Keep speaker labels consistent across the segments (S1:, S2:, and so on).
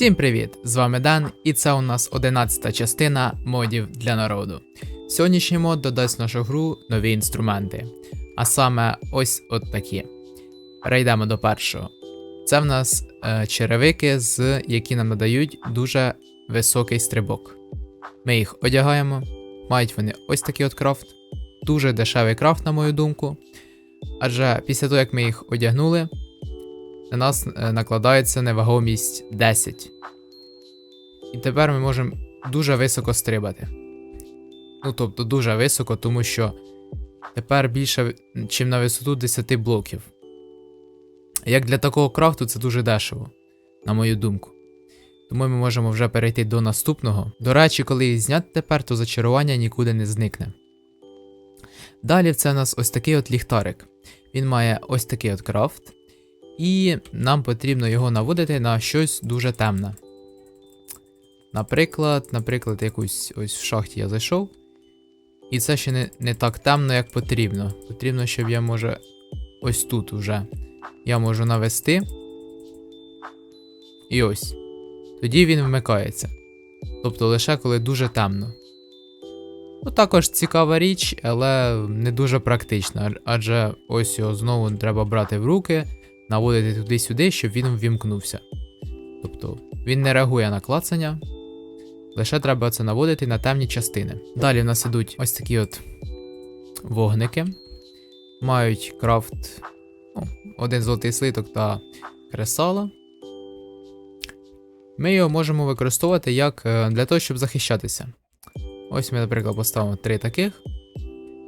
S1: Всім привіт! З вами Дан, і це у нас 11 частина модів для народу. Сьогоднішній мод додасть в нашу гру нові інструменти, а саме ось от такі. Перейдемо до першого. Це в нас е, черевики, з які нам надають дуже високий стрибок. Ми їх одягаємо, мають вони ось такий от крафт, дуже дешевий крафт, на мою думку. Адже після того, як ми їх одягнули, на нас е, накладається невагомість 10. І тепер ми можемо дуже високо стрибати. Ну, тобто дуже високо, тому що тепер більше, ніж на висоту 10 блоків. Як для такого крафту, це дуже дешево, на мою думку. Тому ми можемо вже перейти до наступного. До речі, коли їх зняти тепер, то зачарування нікуди не зникне. Далі це у нас ось такий от ліхтарик. Він має ось такий от крафт. І нам потрібно його наводити на щось дуже темне. Наприклад, наприклад, якусь ось в шахті я зайшов. І це ще не, не так темно, як потрібно. Потрібно, щоб я може ось тут уже я можу навести. І ось. Тоді він вмикається. Тобто лише коли дуже темно. Ну, також цікава річ, але не дуже практична, адже ось його знову треба брати в руки наводити туди-сюди, щоб він ввімкнувся. Тобто він не реагує на клацання, лише треба це наводити на темні частини. Далі в нас ідуть ось такі от вогники. Мають крафт, ну, один золотий слиток та кресало. Ми його можемо використовувати як е, для того, щоб захищатися. Ось ми, наприклад, поставимо три таких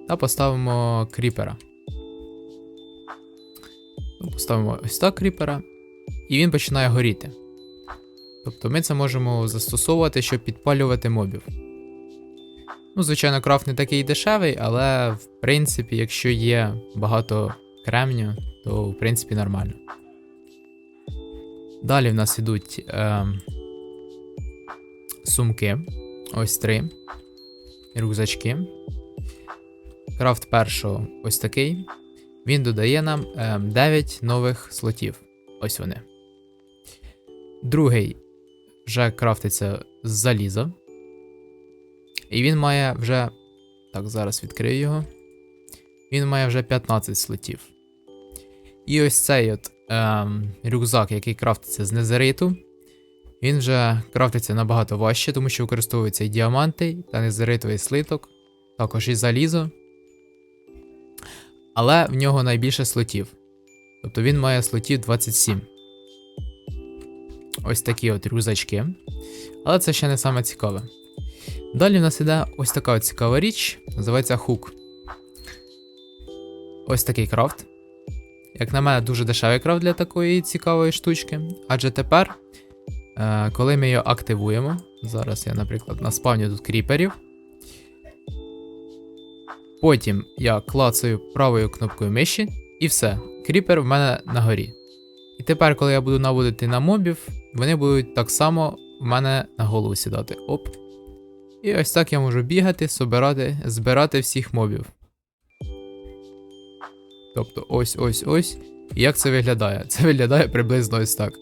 S1: та поставимо кріпера. Поставимо ось так кріпера, і він починає горіти. Тобто ми це можемо застосовувати, щоб підпалювати мобів. Ну, звичайно, крафт не такий дешевий, але в принципі, якщо є багато кремню, то в принципі нормально. Далі в нас ідуть е, сумки. Ось три. Рюкзачки. Крафт першого ось такий. Він додає нам е, 9 нових слотів. Ось вони. Другий вже крафтиться з заліза. І він має вже. Так, зараз відкрию його. Він має вже 15 слотів. І ось цей от е, рюкзак, який крафтиться з незериту. Він вже крафтиться набагато важче, тому що використовуються і діаманти, та незеритовий слиток, також і залізо але в нього найбільше слотів. Тобто він має слотів 27. Ось такі от рюкзачки. Але це ще не саме цікаве. Далі в нас іде ось така от цікава річ, називається хук. Ось такий крафт. Як на мене, дуже дешевий крафт для такої цікавої штучки. Адже тепер, е, коли ми його активуємо, зараз я, наприклад, наспавню тут кріперів. Потім я клацаю правою кнопкою миші, і все. Кріпер в мене на горі. І тепер, коли я буду наводити на мобів, вони будуть так само в мене на голову сідати. Оп. І ось так я можу бігати, собирати, збирати всіх мобів. Тобто ось ось ось. І як це виглядає? Це виглядає приблизно ось так.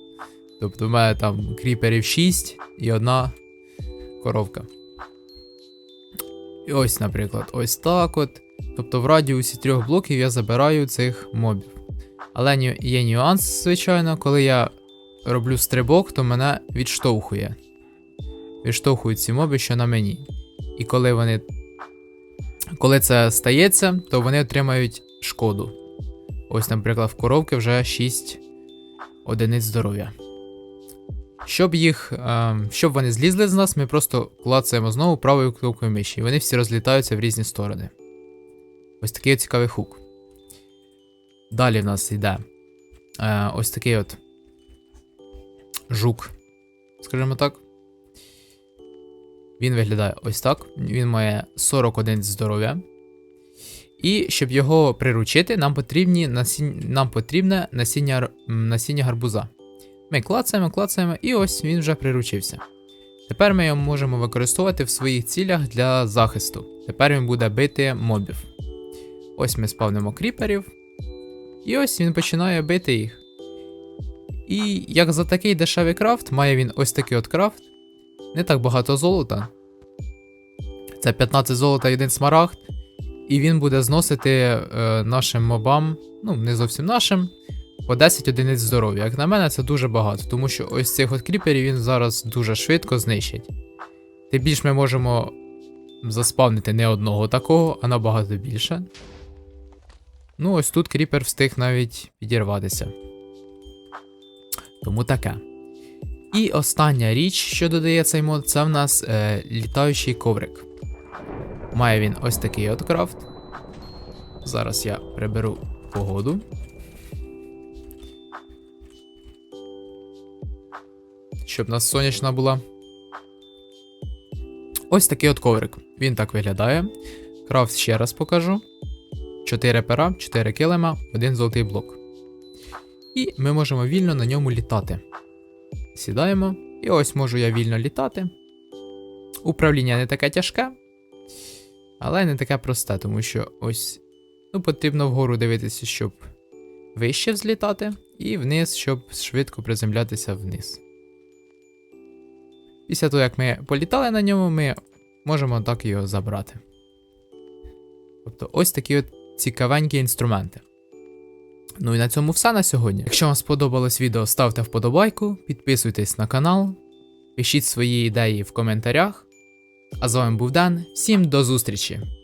S1: Тобто в мене там кріперів 6 і одна коровка. І ось, наприклад, ось так от. Тобто в радіусі трьох блоків я забираю цих мобів. Але є нюанс, звичайно, коли я роблю стрибок, то мене відштовхує. Відштовхують ці моби, що на мені. І коли вони. Коли це стається, то вони отримають шкоду. Ось, наприклад, в коровки вже 6 одиниць здоров'я. Щоб їх, е, щоб вони злізли з нас, ми просто клацаємо знову правою кнопкою миші, і вони всі розлітаються в різні сторони. Ось такий цікавий хук. Далі в нас йде е, ось такий от жук, скажімо так. Він виглядає ось так. Він має 41 здоров'я. І щоб його приручити, нам потрібні насіння, нам потрібне насіння, насіння гарбуза. Ми клацаємо, клацаємо, і ось він вже приручився. Тепер ми його можемо використовувати в своїх цілях для захисту. Тепер він буде бити мобів. Ось ми спавнимо кріперів. І ось він починає бити їх. І як за такий дешевий крафт, має він ось такий от крафт. Не так багато золота. Це 15 золота і один смарагд. І він буде зносити е, нашим мобам, ну, не зовсім нашим, по 10 одиниць здоров'я. Як на мене, це дуже багато, тому що ось цих от кріперів він зараз дуже швидко знищить. Тим більш ми можемо заспавнити не одного такого, а набагато більше. Ну, ось тут кріпер встиг навіть підірватися. Тому таке. І остання річ, що додає цей мод, це в нас е, літаючий коврик. Має він ось такий от крафт. Зараз я приберу погоду. Щоб нас сонячна була. Ось такий от коврик. Він так виглядає. Крафт ще раз покажу. 4 пера, 4 килима, 1 золотий блок. І ми можемо вільно на ньому літати. Сідаємо, і ось можу я вільно літати. Управління не таке тяжке, але не таке просте, тому що ось ну, потрібно вгору дивитися, щоб вище взлітати, і вниз, щоб швидко приземлятися вниз. Після того, як ми політали на ньому, ми можемо так його забрати. Тобто ось такі от цікавенькі інструменти. Ну і на цьому все на сьогодні. Якщо вам сподобалось відео, ставте вподобайку, підписуйтесь на канал, пишіть свої ідеї в коментарях. А з вами був Дан. Всім до зустрічі!